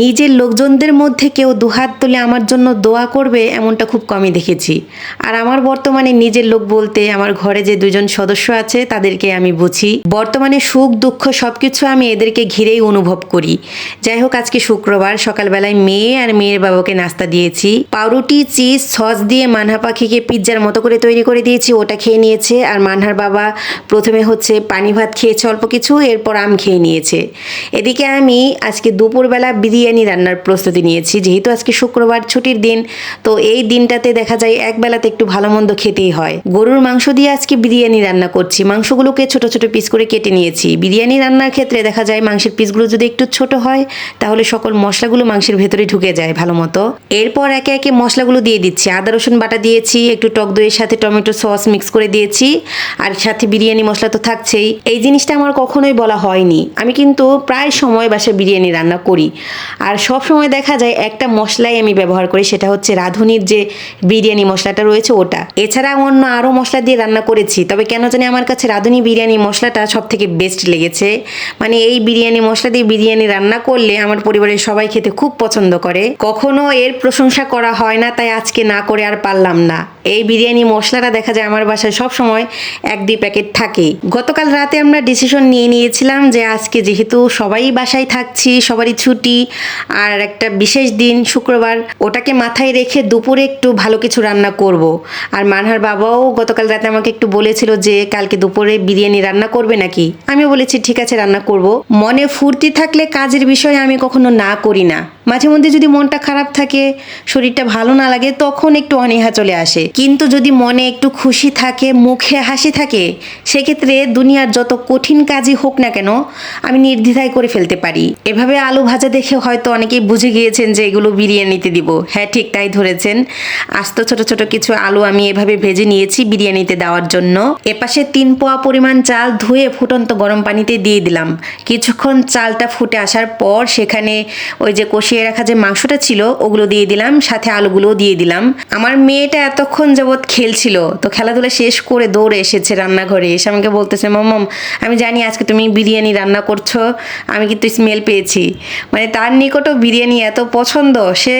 নিজের লোকজনদের মধ্যে কেউ দুহাত তুলে আমার জন্য দোয়া করবে, এমনটা খুব কমই দেখেছি। আর আমার বর্তমানে নিজের লোক বলতে আমার ঘরে যে দুজন সদস্য আছে, তাদেরকে আমি বুঝি। বর্তমানে সুখ, দুঃখ সবকিছু আমি এদেরকে ঘিরেই অনুভব করি। যাই হোক, আজকে শুক্রবার, সকালবেলায় মেয়ে আর মেয়ের বাবাকে নাস্তা দিয়েছি। পাউরুটি, চিজ, সস দিয়ে মানহা পাখিকে পিৎজার মতো করে তৈরি করে দিয়েছি, ওটা খেয়ে নিয়েছে। আর মানহার বাবা প্রথমে হচ্ছে পানি ভাত খেয়েছে অল্প কিছু, এরপর আম খেয়ে নিয়েছে। এদিকে আমি আজকে দুপুরবেলা বিরিয়ানি রান্নার প্রস্তুতি নিয়েছি। যেহেতু আজকে শুক্রবার ছুটির দিন, তো এই দিনটাতে দেখা যায় এক বেলাতে একটু ভালো মন্দ খেতেই হয়। গরুর মাংস দিয়ে আজকে বিরিয়ানি রান্না করছি। মাংসগুলোকে ছোট ছোট পিস করে কেটে নিয়েছি। বিরিয়ানি রান্নার ক্ষেত্রে দেখা যায় মাংসের পিসগুলো যদি একটু ছোট হয়, তাহলে সকল মশলাগুলো মাংসের ভেতরে ঢুকে যায় ভালো মতো। এরপর একে একে মশলাগুলো দিয়ে দিচ্ছি। আদা, রসুন বাটা দিয়েছি, একটু টক দইয়ের সাথে টমেটো সস মিক্স করে দিয়েছি, আর সাথে বিরিয়ানি মশলা তো থাকছেই। এই জিনিসটা আমার কখনোই বলা হয়নি। আমি কিন্তু প্রায় সময় বাসায় বিরিয়ানি রান্না করি। আর সব সময় দেখা যায় একটা মশলাই আমি ব্যবহার করি, সেটা হচ্ছে রাঁধুনির যে বিরিয়ানি মশলাটা রয়েছে ওটা। এছাড়া অন্য আরও মশলা দিয়ে রান্না করেছি, তবে কেন জানি আমার কাছে রাঁধুনি বিরিয়ানি মশলাটা সব থেকে বেস্ট লেগেছে। মানে এই বিরিয়ানি মশলা দিয়ে বিরিয়ানি রান্না করলে আমার পরিবারের সবাই খেতে খুব পছন্দ করে। কখনো এর প্রশংসা করা হয় না, তাই আজকে না করে আর পারলাম না। এই বিরিয়ানি মশলাটা দেখা যায় আমার বাসায় সব সময় এক দুই প্যাকেট থাকে গতকাল রাতে আমরা ডিসিশন নিয়ে নিয়েছিলাম যে আজকে যেহেতু সবাই বাসায় থাকছি, সবারই ছুটি আর একটা বিশেষ দিন শুক্রবার, ওটাকে মাথায় রেখে দুপুরে একটু ভালো কিছু রান্না করব। আর মানহার বাবাও গতকাল রাতে আমাকে একটু বলেছিল যে, কালকে দুপুরে বিরিয়ানি রান্না করবে নাকি আমি বলেছি, ঠিক আছে, রান্না করব। মনে ফুর্তি থাকলে কাজের বিষয়ে আমি কখনো না করি না মাঝে মধ্যে যদি মনটা খারাপ থাকে, শরীরটা ভালো না লাগে, তখন একটু অনীহা চলে আসে। কিন্তু যদি মনে একটু খুশি থাকে, মুখে হাসি থাকে, সেক্ষেত্রে দুনিয়ার যত কঠিন কাজই হোক না কেন, আমি নির্দ্বিধায় করে ফেলতে পারি। এভাবে আলু ভাজা দেখে হয়তো অনেকেই বুঝে গিয়েছেন যে এগুলো বিরিয়ানিতে দিব। হ্যাঁ ঠিক তাই ধরেছেন। আস্ত ছোট ছোট কিছু আলু আমি এভাবে ভেজে নিয়েছি বিরিয়ানিতে দেওয়ার জন্য। এপাশে তিন পোয়া পরিমাণ চাল ধুয়ে ফুটন্ত গরম পানিতে দিয়ে দিলাম। কিছুক্ষণ চালটা ফুটে আসার পর সেখানে ওই যে কষিয়ে রাখা যে মাংসটা ছিল, ওগুলো দিয়ে দিলাম, সাথে আলুগুলোও দিয়ে দিলাম। আমার মেয়েটা এতক্ষণ যাবৎ খেলছিল, তো খেলাধুলা শেষ করে দৌড়ে এসেছে রান্নাঘরে। এসে আমাকে বলতেছে মম আমি জানি আজকে তুমি বিরিয়ানি রান্না করছ, আমি কিন্তু স্মেল পেয়েছি। মানে তার নিকটও বিরিয়ানি এত পছন্দ, সে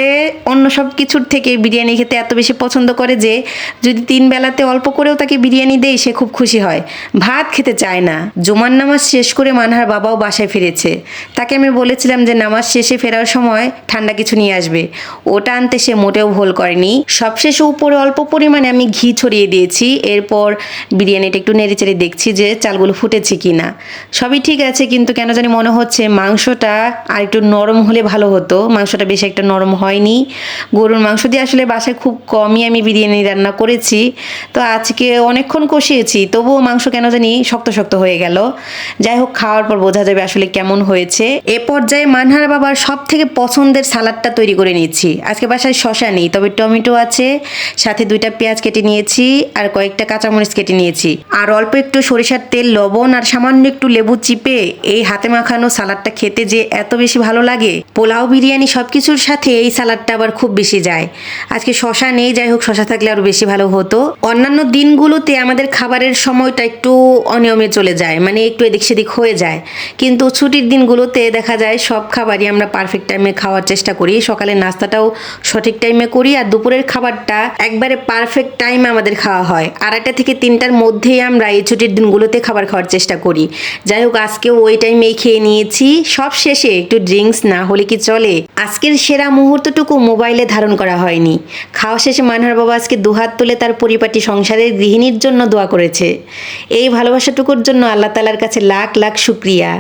অন্য সব কিছুর থেকে বিরিয়ানি খেতে এত বেশি পছন্দ করে যে, যদি তিন বেলাতে অল্প করেও তাকে বিরিয়ানি দেই, সে খুব খুশি হয়। ভাত খেতে চায় না। জুমার নামাজ শেষ করে মানহার বাবাও বাসায় ফিরেছে। তাকে আমি বলেছিলাম যে, নামাজ শেষে ফেরার সময় ঠান্ডা কিছু নিয়ে আসবে। ওটা আনতে সে মোটেও ভুল করেনি। সবশেষে উপরে অল্প পরিমাণে আমি ঘি ছড়িয়ে দিয়েছি। এরপর বিরিয়ানিটা একটু নেড়ে চেড়ে দেখছি যে চালগুলো ফুটেছে কি না সবই ঠিক আছে, কিন্তু কেন জানি মনে হচ্ছে মাংসটা আর একটু নরম হলে ভালো হতো। মাংসটা বেশি একটা নরম হয়নি। গরুর মাংস দিয়ে আসলে বাসায় খুব কমই আমি বিরিয়ানি রান্না করেছি। তো আজকে অনেকক্ষণ কষিয়েছি, তবুও মাংস কেন জানি শক্ত শক্ত হয়ে গেল। যাই হোক, খাওয়ার পর বোঝা যাবে আসলে কেমন হয়েছে। এ পর্যায়ে মানহার বাবার সব থেকে পছন্দের সালাডটা তৈরি করে নিয়েছি। আজকে বাসায় শশা নেই, তবে টমেটো আছে, সাথে দুইটা পেঁয়াজ কেটে নিয়েছি আর কয়েকটা কাঁচামরিচ কেটে নিয়েছি। আর অল্প একটু সরিষার তেল, লবণ আর সামান্য একটু লেবু চিপে এই হাতে মাখানো সালাডটা খেতে যে এত বেশি ভালো লাগে। পোলাও, বিরিয়ানি সব কিছুর সাথে এই সালাডটা আবার খুব বেশি যায়। আজকে শশা নেই, যাই হোক শশা থাকলে আরও বেশি ভালো হতো। অন্যান্য দিনগুলোতে আমাদের খাবারের সময়টা একটু অনিয়মে চলে যায় মানে একটু এদিক সেদিক হয়ে যায়। কিন্তু ছুটির দিনগুলোতে দেখা যায় সব খাবারই আমরা পারফেক্ট টাইমে খাওয়ার চেষ্টা করি। সকালের নাস্তাটাও সঠিক টাইমে করি আর দুপুরের খাবারটা একবারে পারফেক্ট টাইমে আমাদের খাওয়া হয়। আড়াইটা থেকে তিনটার মধ্যেই আমরা এই ছুটির দিনগুলোতে খাবার খাওয়ার চেষ্টা করি। যাই হোক, আজকেও ওই টাইমেই খেয়ে নিয়েছি। সব শেষে একটু ড্রিঙ্কস না হলে কি চলে? আজকের সেরা মুহূর্তটুকু মোবাইলে ধারণ করা হয়নি। খাওয়া শেষে মানহার বাবা আজকে দুহাত তুলে তার পরিপাটি সংসারের গৃহিণীর জন্য দোয়া করেছে। এই ভালোবাসাটুকুর জন্য আল্লাহ তালার কাছে লাখ লাখ শুক্রিয়া।